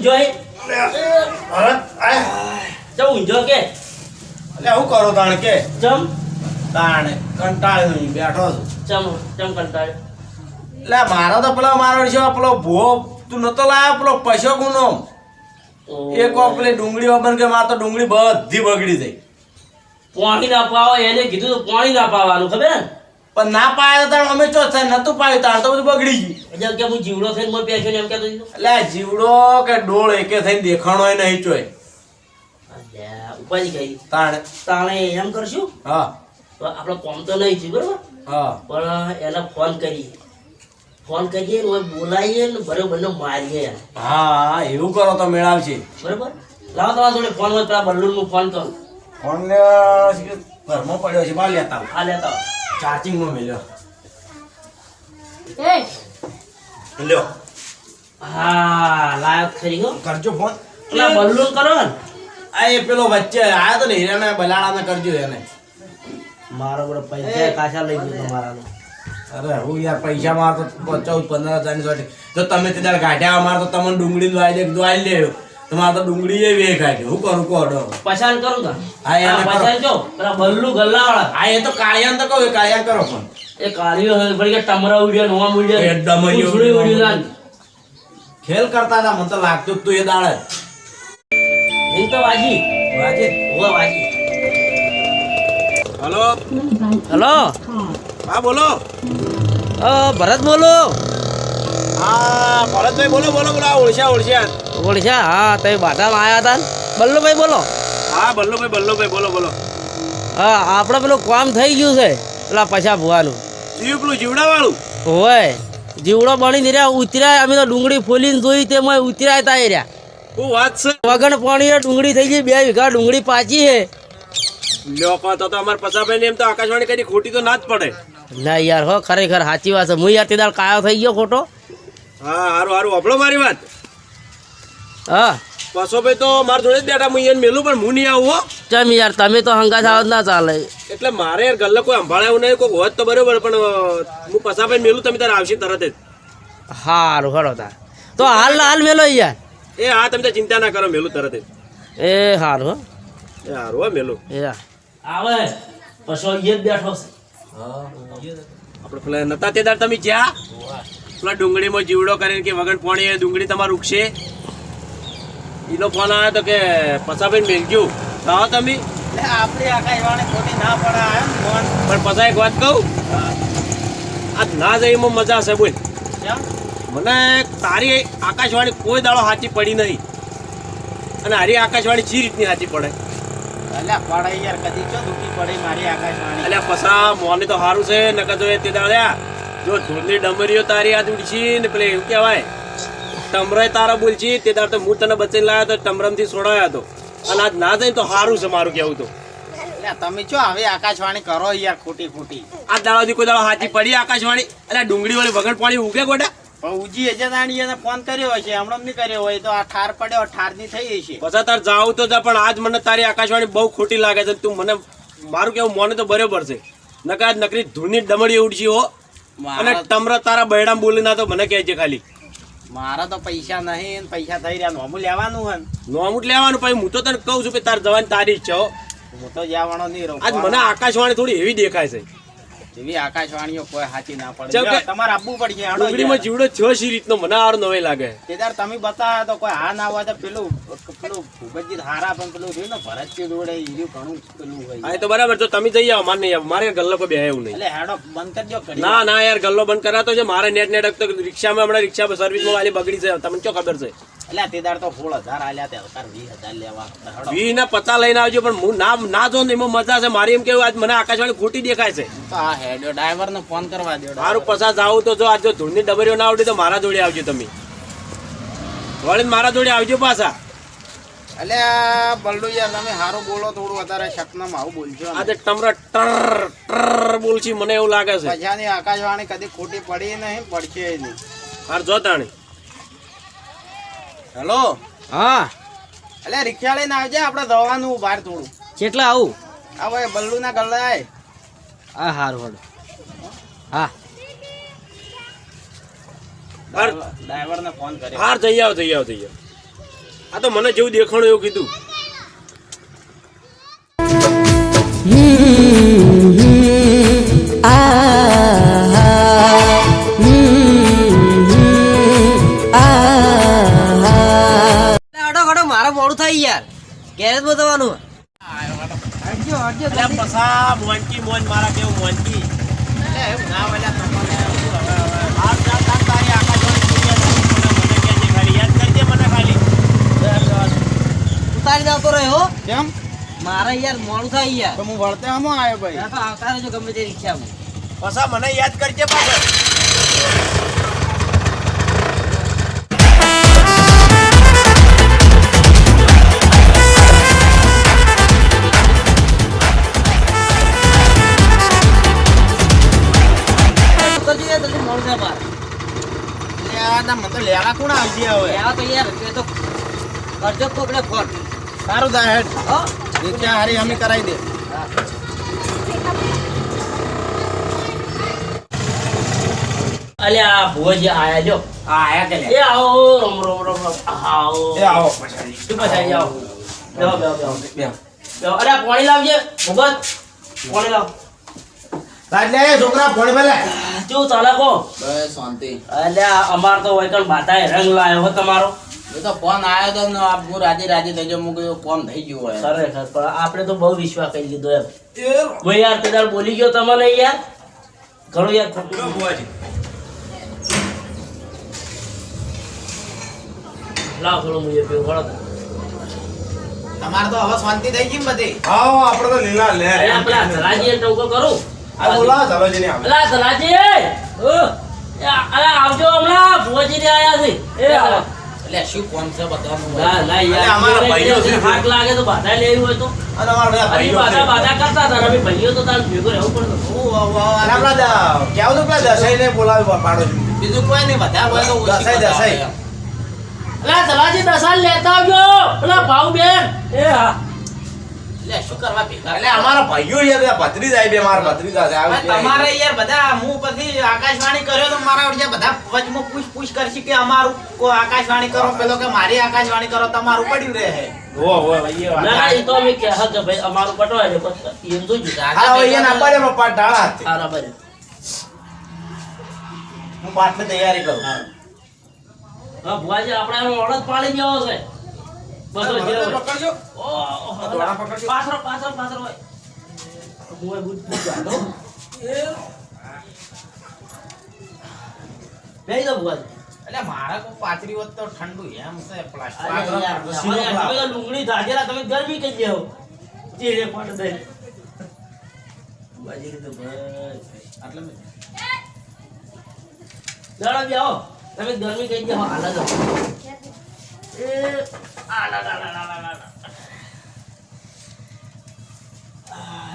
ઊંઝો હે ચમ ઊંઝો કે? એટલે હું કરો તાણ કે? ચમ? તાણ કંટાળ્યો અહીં બેઠો છું. ચમ ચમ કંટાળ્યો? એટલે મારો તો પેલો મારો છે પેલો ભૂવો તું નતો લાયો પેલો પૈસો ગુનો. એક વાર પેલી ડુંગળી વગર કે મારે તો ડુંગળી બધી બગડી થઈ પાણી ના પાવો એને કીધું તો પાણી ના પાવાનું ખબર? ને પણ ના પાયો તાણ અમે ચો થાય નતું પાયું તાણ તો બધું બગડી ગયું. એટલે કે હું જીવડો થઈને મોર પેસ્યો ને એમ કહેતો હતો. એટલે જીવડો કે ડોળ એકે થઈને દેખાણો નહીં ચોય. ઉપાધિ કરી તાણ. તાણે એમ કરશું? હા. તો આપણો કોમ તો નહીં થયું બરોબર? હા. પણ એને ફોન કરીએ. ફોન કરીએ ને બોલાવીએ ને બરોબર બંને મારીએ. હા એવું કરો તો મેળાવશે બરોબર? લાવો તમારા જોડે ફોન હોય પેલા બલ્લુનું ફોન કરો. ફોન ઘરમાં પડ્યો છે બા લેતા આવું. આ લેતા. ચાર્જિંગમાં મેલ્યો એ લ્યો હા લાયક ખરી ગયો કરજો ફોન પેલા બલ્લુન કરો ને આ એ પેલો વચ્ચે આયો તો ને હીરાને બલાડાને કરજો એને મારો બરો પૈસા કાચા લઈ ગયો તમારાનો અરે હું યાર પૈસા મારતો ચૌદ પંદર હજારની સોટી જો તમે તે દાડ ગાંઠ્યા મારતો તમને ડુંગળી દવાઈ દે દવાઈ લે તમારે તો ડુંગળી એ વે હું કરું? કોડો પછાણ કરું કા હા, એને. પછાણ જો. પેલા બલ્લુ ગલ્લાવાળા. હા એ તો કાળિયાને તો કહું એ કાળિયા કરો પણ. એ કાળિયો હોય વળી કે ટમરા ઉડ્યો નોવા ઉડ્યો. એ ઉછળી ઉડ્યો. ના ખેલ કરતા હતા મને તો લાગતું જ તું એ દાડે. એમ તો વાજી. વાજે. હોવા વાજી. હલો. હલો. હા બોલો. ભરત બોલો. હા ભરતભાઈ બોલો બોલો બોલો ઓળશા ઓળશ્યા ઓળશ્યા હા તમે બાટામાં આવ્યા હતા? બલ્લુભાઈ બોલો. હા બલ્લુભાઈ બલ્લુભાઈ બોલો બોલો. હા આપણે પેલું કામ થઈ ગયું છે પેલા પછા ભુવાનું. જીવ પેલું જીવડાવાળું? હોય જીવડો બની રહ્યા ઉતર્યા અમે તો ડુંગળી ફોલીને જોઈ તેમાં ઉતર્યા હતા એ રહ્યા. શું વાત છે? વગણ પાણી ડુંગળી થઈ ગઈ બે વીઘા ડુંગળી પાચી છે. લોકો તો તો અમાર પસાભાઈ એમ તો આકાશવાણી કરી ખોટી તો ના જ પડે. ના યાર હો ખરેખર સાચી વાત છે. હું યાર તે દાળ કાયો થઈ ગયો ખોટો. હા હારું હારું. આપણો મારી વાત. હા. પસોભાઈ તો મારા જોડે જ બેઠા. હું એને મેલું પણ હું નહીં આવું હો. ચમ યાર તમે તો હંગા થાવ ના ચાલે. એટલે મારે યાર ગલ્લા કોઈ સંભાળાયું નહીં. કોઈ હોત તો બરોબર પણ હું હું પસાભાઈ મેલું તમે તારે આવશે તરત જ. હારું ખરો તાર. તો હાલ હાલ મેલો યાર. એ હા તમે તો ચિંતા ના કરો મેલું તરત જ. એ હારું હો. એ હારું હો મેલું. એ આવે. પછો જ બેઠો છે. આપણે પેલા નતા તે દાડ તમે જ્યાં? પેલા ડુંગળીમાં જીવડો કરીને કે વગણ પોણી ડુંગળી તમારે ઉગશે એનો ફોન આવ્યો તો કે પસાભાઈ મેલજો. આવો તમે? આપણી આકાશવાણી ખોટી ના પડે ફોન પણ પસા એક વાત કહું? આ ના જઈમાં મજા છે બોલ? મને તારી આકાશવાણી કોઈ દાડો સાચી પડી નહીં. અને હારી આકાશવાણી ચી રીતની સાચી પડે. અલ્યા પડે યાર કદી ચો દુખી પડી મારી આકાશવાણી? અલ્યા પસા મોને તો સારું છે નકર તો એ તે દાડ્યા જો ધૂળની ડમરીઓ તારી હાથ ઉડશી ને પેલે એવું કહેવાય. ટમરે તારા બોલશી તે તાર તો હું તને બચાઈને લાવ્યો તો ટમરમથી છોડાયો હતો. અને આજ ના જાય તો સારું છે મારું કેવું તો. તમે છો હવે આકાશવાણી કરો યાર ખોટી ખોટી. આ દાડાથી કોઈ દાડો હાથી પડી આકાશવાણી. અને ડુંગળી વાળી વગર પાણી ઉગે ગોડા? પણ ઉજી એજદાણી એને ફોન કર્યો હશે હમણાં નહીં કર્યો હોય તો આ ઠાર પડ્યો ઠારની થઈ હશે પછી તાર જાવ તો પણ આજ મને તારી આકાશવાણી બહુ ખોટી લાગે છે તું મને મારું કેવું મોને તો બરોબર છે. નકા નકરી ધૂળની ડમડી ઉડશી હો. અને મારા તારા બૈડામ બોલી ના તો મને કહેજે ખાલી. મારા તો પૈસા નહીં ને પૈસા થઈ રહ્યા નોમું લેવાનું હન નોમુટ લેવાનું પછી હું તો તને કહું છું કે તાર જવાની તારી છે હું. તો જવાનો નહીં રહું. આજ મને આકાશવાણી થોડી એવી દેખાય છે. એવી આકાશવાણીઓ કોઈ સાચી ના પડે. જેમ કે લ્યો, તમારે આપવું પડશે ડુંગળીમાં જીવડો છ સી રીતનો મને આર નવાઈ લાગે. કેદાર તમે બતાવ્યા તો કોઈ હા ના હોય તો પેલું પેલું ભૂપતજી હારા પણ પેલું રહ્યું ને ભરતજી જોડે ઈ ઘણું પેલું હોય. હા તો બરાબર તો તમે જઈ આવો મારે નહીં મારે ગલ્લો કોઈ બે એવું નહીં. એટલે હેડો બંધ કરજો ના ના યાર ગલ્લો બંધ કરાતો છે. મારે નેટ નેટ તો રિક્ષામાં હમણાં રિક્ષા સર્વિસમાં વાલી બગડી છે. તમને શું ખબર છે? એટલે તેદાર તો સોળ હજાર આલ્યા તે વીસ હજાર લેવા. વી ના પતા લઈને આવજો પણ હું નામ ના જો ને એમાં મજા છે. મારી એમ કેવું આજ મને આકાશવાણી ખોટી દેખાય છે. તો આ હેડો ડ્રાઈવર ને ફોન કરવા દો મારું પસાર જાવું તો જો આજ જો ધૂળની ડબરીઓ ના આવડી તો મારા જોડે આવજો તમે. વળી મારા જોડે આવજો પાછા. એટલે બલ્લુ યાર તમે સારું બોલો થોડું વધારે શકનામ આવું બોલજો આજે ટમરા ટર ટર બોલશી મને એવું લાગે છે. પછાની આકાશવાણી કદી ખોટી પડી નહીં પડશે નહીં. હાર જો તાણી. હેલો? હા. એટલે રિક્ષા લઈને આવજે આપણે દવાનું બહાર થોડું. કેટલા આવું? આ ભાઈ બલ્લુ ના ગલ્લા હા સારું હડો હા. હાર ડ્રાઈવર ને ફોન કર્યો. હાર જઈ આવ જઈ આવ જઈ જાવ આ તો મને જેવું દેખાણું એવું કીધું. તો આવતા રહેજો ગમે તે રિક્ષામાં. પસા મને યાદ કરજે તો લેવા કોણ આવશે હવે? લેવા તો યાર તો કરજો કોકને ફોન. સારું દાહેડ હેડ. હો? હારી અમે કરાવી દે. અલ્યા ભુવાજી આયા જો આયા કે એ આવો રમ રમ રમ રમ આવો. એ આવો. પછાડી તું પછાડી આવો. બેહો બેહો બેહો બેહો અરે પાણી લાવજે. ભગત. પાણી લાવ. તાજ છોકરા ફોન ભલે. કેવું ચાલે કો બસ શાંતિ. અલ્યા અમાર તો બાતાએ રંગ લાયો હો તમારો. એ તો ફોન આવ્યો તો હું રાજી રાજી થઈ ગયો હું ફોન થઈ ગયો હોય. ખરેખર પણ આપણે તો બહુ વિશ્વાસ કરી લીધો એમ. ભાઈ યાર તે બોલી ગયો તમને યાર? ઘણું યાર. લાવ થોડું મુજબ પીવું વળો તમારે તો હવે શાંતિ થઈ ગઈ બધી. આવો આપણે તો લીલા લે. પેલા ધરાજીએ ટોકો કરું. આ બોલાવો ચાલો જઈને આવે ધરાજી ઓ આવજો હમણાં. ભુવાજી ને આયા છે. એ એટલે શું ફોન છે બધાનું? ના ના યાર અમારા ભાઈઓ છે. હાથ લાગે તો બાધા લેવી હોય તો. અને અમારા ભાઈઓ બાધા. બાધા કરતા હતા અમે ભાઈઓ તો તાર ભેગો રહેવું પડતું આપણા તો પેલા દસાઈને બોલાવી પાડો બીજું કોઈ નહીં બધા હોય તો દસાઈ, દસાઈ. અલા ધરાજી દસાલ લેતા આવજો. પેલા ભાવ બેન એ હા. લે શું કરવા ભેગા? એટલે અમારા ભાઈઓ યાર બધા ભત્રીજા છે બે મારા ભત્રી જાય આવી તમારે યાર બધા હું પછી આકાશવાણી કર્યો તો મારા વચ્ચે બધા વચમાં પૂછ પૂછ કરશી કે અમારું કોઈ આકાશવાણી કરો પેલો કે મારી આકાશવાણી કરો તમારું પડ્યું રહે. હો હો ભાઈ એ વાત. ના ના એ તો અમે કે ભાઈ અમારું પટવાય તૈયારી કરું. હા ભુવાજી આપણે એનો ઓળખ પાડી ગયો છે. બસો જે પકડજો. ઓ દોડા પકડજો. પાછળ પાછળ પાછળ હોય. હું બુદ્ધ બુટ એ બેહી દો ભુવાજી. એટલે મારા કો પાથરી હોત તો ઠંડુ એમ છે પ્લાસ્ટિક તો ધાજેલા, તમે ગરમી કઈ દેવો ચીરે પડ દે. ભુવાજી તો બસ. એટલે દાડા બી આવો તમે ગરમી કઈ દેવો હાલ જ એ લા લા લા લા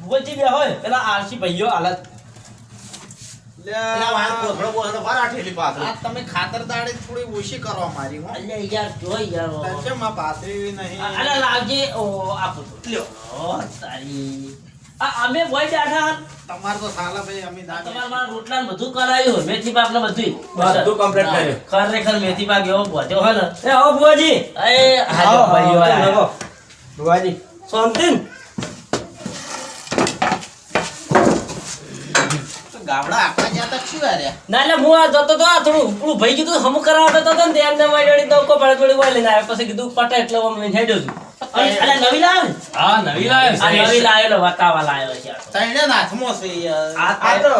ભુવાજી બે હોય પેલા આરસી ભાઈઓ હાલત તમે ખાતર દાડે થોડી ઓછી કરવા મારી હો. અલ્યા યાર જોઈ યાર. પાથરી નહીં? લાવજે. ઓ આપો લ્યો. તારી. અમે બોય બેઠા તમાર તો સાલા ભાઈ અમે તમારે રોટલા ને બધું કરાયું મેથી પાક ને બધું બધું કમ્પ્લીટ કર્યું. ખરેખર મેથી પાક એવો પહોંચ્યો હોય ને. એ આવો બુઆજી એ હાજો ભાઈઓ આયા. ભુવાજી સોમતીન ગામડા આખા જ્યાં તક શું આર્યા ના એટલે હું આ જતો તો આ થોડું ભાઈ કીધું હમું કરાવતો હતો ને તે એમને મારી જોડે દવકો પડે થોડી વાળી લઈને આવ્યો. પછી કીધું પટે એટલે હું હેડ્યો છું. નવી લાવ્યો હા નવી લાવે આ નવી લાવેલો વતાવા લાવ્યો છે. આ હાથમાં છે આ આ તો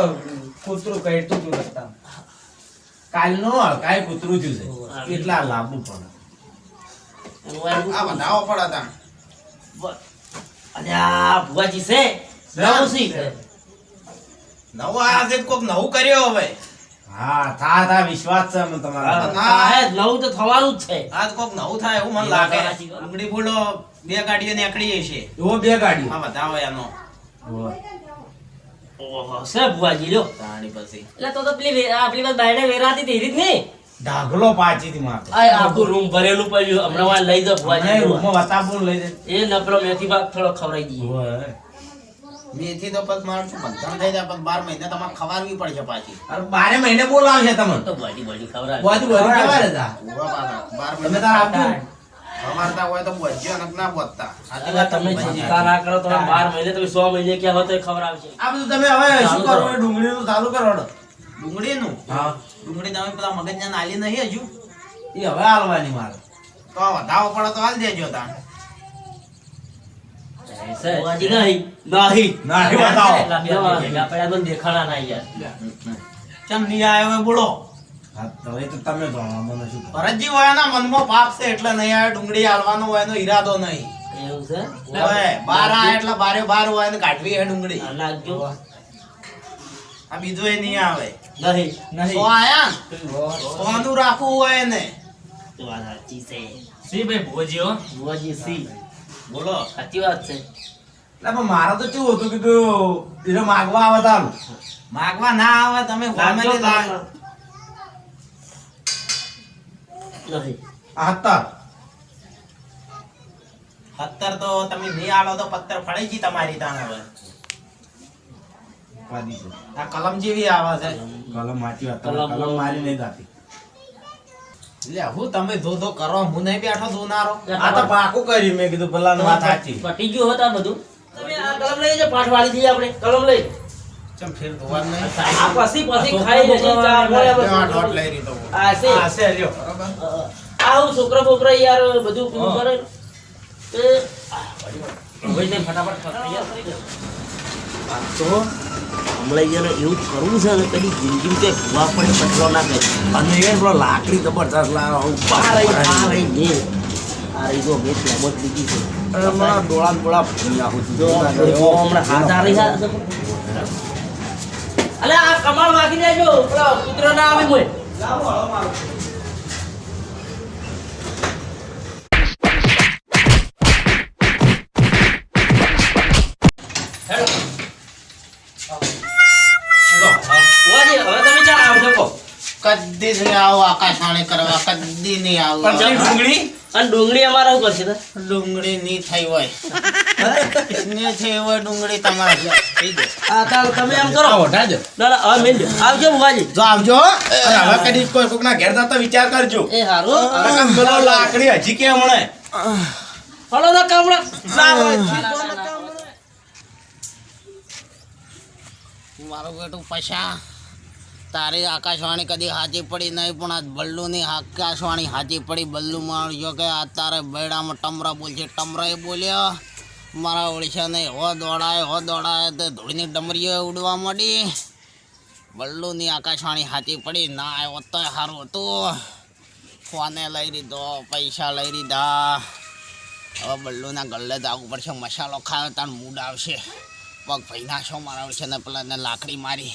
કૂતરું કહેતું. કાલનો કૂતરું છે. એટલા લાંબુ પડે આ વાયરું પડે તા અલ્યા ભુવાજી છે? નવું શી? નવો આ છે કોક નવું કર્યો હવે. હા થા થા વિશ્વાસ છે અમે તમારા. ના. હે, નવું તો થવાનું જ છે. આજ કોક નવું થાય એવું મને લાગે. વાત સાચી. બે ગાડીઓ નીકળી છે. એવો બે ગાડીઓ. એનો ઓહો. લ્યો. તાણી પછી. એટલે તો તો પેલી વે- આ પેલી બસ વેરાતી હતી એરી નહીં ઢાગલો પાછી થી આખું રૂમ ભરેલું પડ્યું. હમણાં લઈ જાઓ મને ભુવાજી રૂમમાં વતાપું લઈ દે એ નપરો મેથી ભાગ થોડો ખવડાવી દઈએ. ઓહો. મેથી તો પછી મારું શું બંધન થઈ જાય પછી બાર મહિને તમારે ખવારવી પડશે પાછી. અરે બારે મહિને બોલાવશે તમને. તો બોડી બોડી ખવડાવે બોધી બોધી ઊભા પાછા. બાર તમે તાર આપજો. હોય તો બોલજો અને ના બોલતા સાચી તમે ચિંતા ના કરો તમે બાર મહિને તમે સો મહિને ક્યાં હોય તો ખબર આવશે આ બધું તમે હવે શું કરો? કરો. ડુંગળીનું ચાલુ કરો ડુંગળીનું? હા. ડુંગળી તમે પેલા મગજના નાલી નહીં હજુ? એ હવે હાલવાની મારે. તો વધાવો પડે તો હાલ દેજો તાણ. હજી નહીં. નહીં. ના, બતાવો. એટલા તો ના યાર. ચમ નહીં આવ્યો હોય બોલો. હા, તો એ તો તમે જાણો મને શું ખબર. ભરતજી હોય મનમાં પાપ છે એટલે નહીં આવે ડુંગળી હાલવાનો હોય એનો ઈરાદો નહીં. એવું છે? બાર આ એટલે બારે બાર હોય ને કાઢવી હે ડુંગળી. આ લાગજો. આ બીજો એ નહીં આવે. નહીં. સો આયા સોનું રાખવું હોય ને વાત સાચી છે. સી ભાઈ ભોજીઓ બુઆજી સી. બોલો. સાચી વાત છે. એટલે પણ મારે તો કેવું હતું કે તું એને માગવા આવે તારું માગવા ના આવે તમે હતા સત્તર તો તમે નહીં આવો તો પત્તર ફળી જી તમારી તાણ હવે. આ કલમ જેવી આવે છે. કલમ વાંચી વાત. કલમ કલમ મારી નહીં જાતી. લે હું તમે ધો ધો કરો હું નહીં બેઠો ધોનારો. આ તો પાકું કર્યું મેં કીધું પેલા વાત સાચી. પટી ગયું હતા બધું. તમે આ કલમ લઈ જજો પાઠ વાળી દઈએ આપણે. કલમ લઈ. ચમ ફેર ધોવાનું નહીં. આ પછી પછી ખાઈ લેશે ચાર મળે આ બસ. લઈ રહી તો આ છે. હા છે લ્યો. બરોબર. આવું છોકરા બોકરા યાર બધું પૂરું કરે તે ભાઈ ને ફટાફટ તો હમણાં યાર એવું કરવું છે ને કદી જિંદગી કે ભૂવા પણ કચરો ના કરે અને એ પેલો લાકડી જબરજસ્ત લાવો બહાર રહી ને આ રહી જો મેં લેબોટ લીધી છે. મારા ડોળા ડોળા ફૂલી નાખું છું. હમણાં હાથ આ રહી અલે આ કમાલ વાગી દેજો પેલો કૂતરો ના આવે મોય. કદી નહીં આવો આકાશવાણી કરવા કદી નહીં આવો. પણ ચાલ ડુંગળી? અને ડુંગળી અમારા ઉપર છે ડુંગળી નહીં થઈ હોય. ને થઈ હોય ડુંગળી તમારે થઈ જાય આ તાલ તમે એમ કરો. ઢાજો. ના ના હવે મેલ આવજો બુવાજી જો આવજો. હવે કદી કોઈ કોકના ઘેર જતા વિચાર કરજો. એ હારું પેલો લાકડી હજી કે હમણે. હલો ના કામડા. મારો બેટું પૈસા તારી આકાશવાણી કદી હાચી પડી નહીં, પણ આજ બલ્લુની આકાશવાણી હાચી પડી. બલ્લુ માણ્યો કે આ તારે બેડામાં ટમરા બોલશે. ટમરા એ બોલ્યો, મારા ઓળશાને હો દોડાય હો દોડાય, તે ધૂળની ડમરીઓ ઉડવા માંડી. બલ્લુની આકાશવાણી હાચી પડી. ના આવ્યો તો સારું હતું. ફોને લઈ લીધો? પૈસા લઈ લીધા. હવે બલ્લુના ગલ્લે જવું પડશે મસાલો ખાયો તાર મૂડ આવશે. પગ ભઈના છો, મારા છે ને પેલા લાકડી મારી.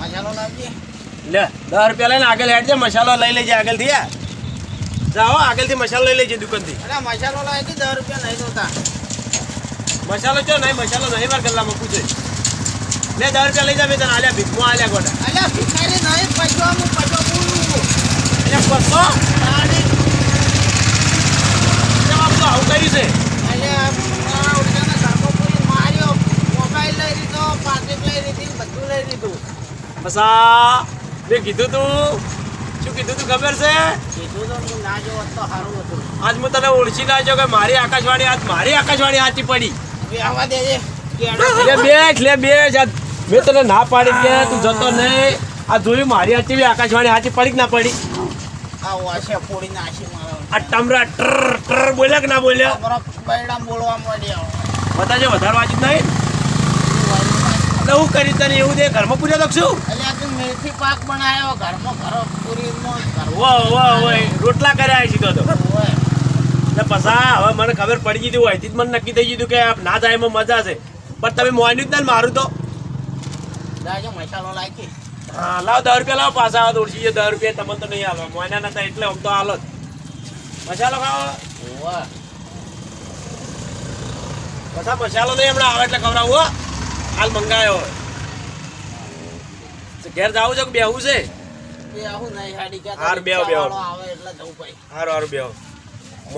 મસાલો લાવજે. લે દસ રૂપિયા લઈને આગળ હેડજે મસાલો લઈ લેજે આગળથી. જાઓ આગળથી મસાલો લઈ લેજે દુકાનથી. અરે મસાલો લાવી દસ રૂપિયા નહીં જોતા. મસાલો ચો નહીં મસાલો નહીં વાર ગલ્લામાં પૂછે. લે દસ રૂપિયા લઈ જા મેં તને આલ્યા ભીખમાં આલ્યા ગોડા. અલ્યા ભિખારી નહીં પૈસા હું બોલું એટલે તારી. જવાબ તો આવું કર્યું છે. અલ્યા મારા માર્યો. મોબાઈલ લઈ લીધો પાકીટ લઈ લીધી બધું લઈ લીધું. પસા મેં કીધું તું. શું કીધું તું ખબર છે? આજ હું તને ઓળખી ના જો કે મારી આકાશવાણી આજ મારી આકાશવાણી હાથી પડી. બેઠ લે બેઠ. આજ મેં તને ના પાડી કે તું જતો નહીં. આ જોયું મારી હાચી બી આકાશવાણી હાથી પડી કે ના પડી? આ ટમરા ટર ટર બોલ્યા કે ના બોલ્યા? વધારે જ નહીં? હું કરી તને એવું દે ઘરમાં પૂર્યો તો શું? અલ્યા તું મેથી પાક બનાવ્યો. ઘરમાં ઘરો વાહ રોટલા કર્યા સીધો તો. પસા હવે મને ખબર પડી ગઈ હતી થી જ મને નક્કી થઈ ગયું કે ના જાય એમાં મજા છે. પણ તમે મોન્યું જ ને મારું તો. મસાલો લાગી હા લાવ દસ રૂપિયા લાવ પાછા આવો દોડશી દસ રૂપિયા તમને તો નહીં આવે મોયના નતા એટલે આમ તો હાલો જ. મસાલો ખાવો. પાછા મસાલો નહીં હમણાં આવે એટલે ખવડાવું હો. હાલ મંગાયો હોય ઘેર જાવું છે કે બેહવું છે? આવું નહીં હાડી કે હાર બેહો, બેહો. આવે એટલે જવું ભાઈ હાર હારું બેહો.